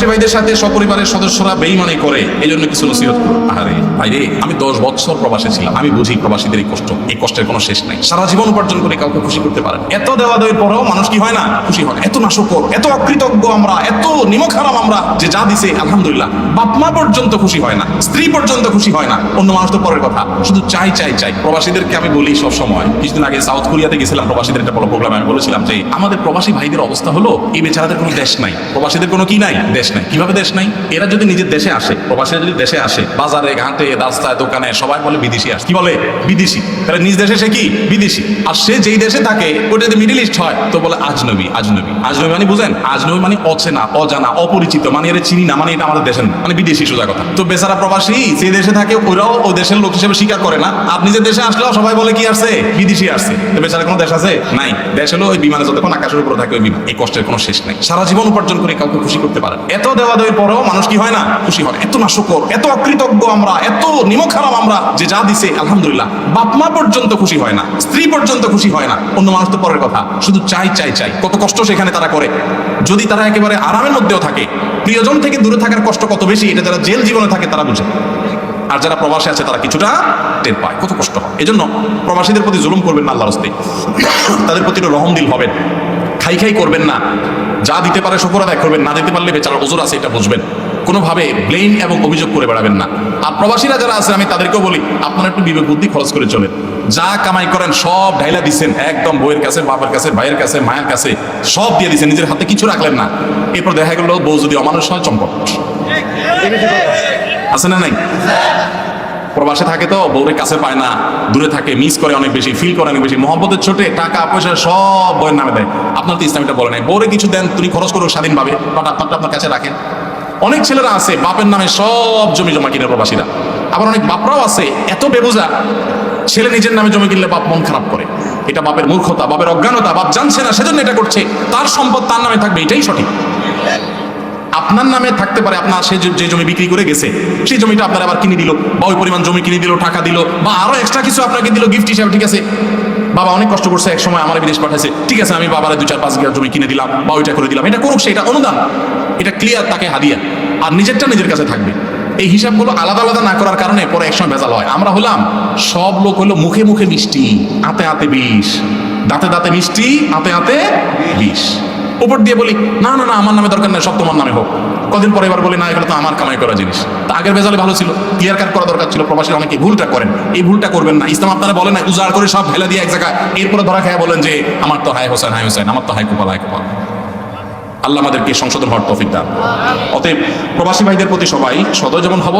প্রবাসী ভাইদের সাথে সপরিবারের সদস্যরা বেইমানি করে এই জন্য কিছু নসিহত আরে ভাই রে আমি দশ বছর প্রবাসে ছিলাম। আমি বুঝি প্রবাসীদের এই কষ্ট। এই কষ্টের কোনো শেষ নাই। সারা জীবন উপার্জন করে কাউকে খুশি করতে পারেন। এত দেওয়া দেওয়ার পরেও মানুষ কি হয় না? খুশি হয় এত নাশকর, এত অকৃতজ্ঞ আমরা, এত নিমক হারাম আমরা, যে যা দিছে, আলহামদুলিল্লাহ, বাপ মা পর্যন্ত খুশি হয় না, স্ত্রী পর্যন্ত খুশি হয় না। অন্য মানুষ তো পরের কথা। শুধু চাই চাই চাই। প্রবাসীদেরকে আমি বলি সব সময়, কিছুদিন আগে সাউথ কোরিয়াতে গেছিলাম প্রবাসীদের একটা বড় প্রোগ্রামে আমি বলেছিলাম যে, আমাদের প্রবাসী ভাইদের অবস্থা হলো, এই বেচারাদের কোনো দেশ নাই। প্রবাসীদের কোনো কি নাই? দেশ নাই? কীভাবে দেশ নাই? এরা যদি নিজের দেশে আসে, প্রবাসীরা যদি দেশে আসে, বাজারে, ঘাটে, রাস্তায়, দোকানে, সবাই বলে বিদেশি আসে। কি বলে? বিদেশি। তাহলে নিজ দেশে সে কি? বিদেশি। আর সে যেই দেশে থাকে, ওটা যদি মিডিল ইস্ট হয়, তো বলে আজনবী আজনবী। আজনবী মানে বুঝেন? আজনবী মানে অচেনা, অজানা, অপরিচিত মানে এর চিনি না মানে এটা আমাদের দেশের না মানে বিদেশি সোজা কথা। তো বেচারা প্রবাসী, যে দেশে থাকে, ওরাও ও দেশের লোক হিসেবে স্বীকার করে না। আর নিজের দেশে আসলেও সবাই বলে কি আসছে? বিদেশি আসছে। তো বেচারা কোনো দেশ আছে? নাই। দেশ হলো ওই বিমানে যতক্ষণ আকাশের উপরে থাকে, ওই বিমান। এই কষ্টের কোনো শেষ নাই। সারা জীবন উপার্জন করে কাউকে খুশি করতে পারেন এত দেওয়া দেওয়ার পরেও মানুষ কি হয় না? খুশি হয়। এত না। এত নাশকর, এত অকৃতজ্ঞ আমরা, এত নিমক হারাম আমরা যে যা দিছে, আলহামদুলিল্লাহ। বাপ মা পর্যন্ত খুশি হয় না, স্ত্রী পর্যন্ত খুশি হয় না। অন্য মানুষ তো পরের কথা। শুধু চাই চাই চাই। কত কষ্ট সেখানে তারা করে। যদি তারা একেবারে আরামের মধ্যেও থাকে, প্রিয়জন থেকে দূরে থাকার কষ্ট কত বেশি, এটা যারা জেল জীবনে থাকে, তারা বুঝে। আর যারা প্রবাসে আছে, তারা কিছুটা টের পায়। কত কষ্ট হয়। এই জন্য প্রবাসীদের প্রতি জুলুম করবেন না, আল্লাহর হস্তে। তাদের প্রতি একটু রহম দিল হবেন খাই খাই করবেন না। যা দিতে পারে শুকর আদায় করবেন, না দিতে পারলে বেচারার ওজোর আছে, এটা বুঝবেন। কোনোভাবে ব্লেম এবং অভিযোগ করে বেড়াবেন না। আর প্রবাসীরা যারা আছে আমি তাদেরকেও বলি, আপনারা একটু বিবেক, বুদ্ধি খরচ করে চলেন। যা কামাই করেন, সব ঢাইলা দিচ্ছেন একদম বইয়ের কাছে বাবার কাছে, ভাইয়ের কাছে, মায়ের কাছে, সব দিয়ে দিচ্ছেন নিজের হাতে কিছু রাখলেন না। এরপর দেখা গেল, বউ যদি অমানুষ হয়, চম্পট। আছে না নাই? প্রবাসে থাকে তো বউরের কাছে পায় না, দূরে থাকে মিস করে অনেক বেশি ফিল করে অনেক বেশি, মহব্বতের ছোটে, টাকা, পয়সা সব বইয়ের নামে দেয়। আপনার তো ইসলামিটা বলে নাই। বউরে কিছু দেন, তুমি খরচ করো স্বাধীনভাবে বাট আপনারটা আপনার কাছে রাখেন। অনেক ছেলেরা আছে, বাপের নামে সব জমি জমা কিনে প্রবাসীরা। আবার অনেক বাপরাও আছে, এত বেবুজা, ছেলে নিজের নামে জমি কিনলে বাপ মন খারাপ করে। এটা বাপের মূর্খতা, বাপের অজ্ঞানতা, বাপ জানছে না, সেজন্য এটা করছে। তার সম্পদ তার নামে থাকবে, এটাই সঠিক। আপনার নামে থাকতে পারে আপনার সে যে- জমি বিক্রি করে গেছে, সেই জমিটা আপনার আবার কিনে দিল, বা ওই পরিমাণ জমি কিনে দিল, টাকা দিল, বা আরও এক্সট্রা কিছু আপনাকে দিল গিফট হিসাবে, ঠিক আছে? বাবা অনেক কষ্ট করছে, এক সময় আমার বিদেশ পাঠাইছে, ঠিক আছে, আমি বাবার দু চার পাঁচ বিঘা জমি কিনে দিলাম, বা ওইটা করে দিলাম, এটা করুক সেটা অনুদান, এটা ক্লিয়ার তাকে হাদিয়া, আর নিজেরটা নিজের কাছে থাকবে। এই হিসাবগুলো আলাদা আলাদা না করার কারণে পরে একসময় ভেজাল হয়। আমরা হলাম, সব লোক হলো মুখে মুখে মিষ্টি, আতে আতে বিষ, দাঁতে দাঁতে মিষ্টি, আতে আতে বিষ। উপর দিয়ে বলি, না না না, আমার নামে দরকার নাই, সব তোমার নামে হোক। কদিন পরে এবার বলি, না, এগুলো তো আমার কামাই করা জিনিস। তা আগের বেজালে ভালো ছিল ক্লিয়ার কাট করা দরকার ছিল প্রবাসী অনেকে ভুলটা করেন। এই ভুলটা করবেন না। ইসলাম আপনারা বলেন না, উজাড় করে সব ফেলে দিয়ে এক জায়গায়। এরপরে ধরা খায় বলেন যে, আমার তো হায় হোসেন হায় হোসেন, আমার তো হায় কুপাল হায় কুপাল। আল্লাহ আমাদেরকে সংশোধন হওয়ার তৌফিক দান। অতএব প্রবাসী ভাইদের প্রতি সবাই সদয় যেমন হব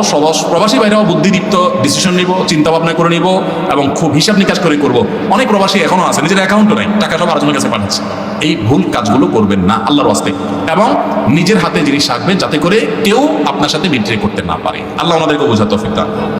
প্রবাসী ভাইরাও বুদ্ধিদীপ্ত ডিসিশন নিব চিন্তা ভাবনা করে নিব এবং খুব হিসাব নিকাশ করে করব। অনেক প্রবাসী এখনও আছে, নিজের অ্যাকাউন্টও নাই, টাকা সব আরেকজনের কাছে পাঠাচ্ছে। এই ভুল কাজগুলো করবেন না আল্লাহর ওয়াস্তে। এবং নিজের হাতে জিনিস রাখবেন যাতে করে কেউ আপনার সাথে বিক্রি করতে না পারে। আল্লাহ আমাদেরকে বোঝাতো দান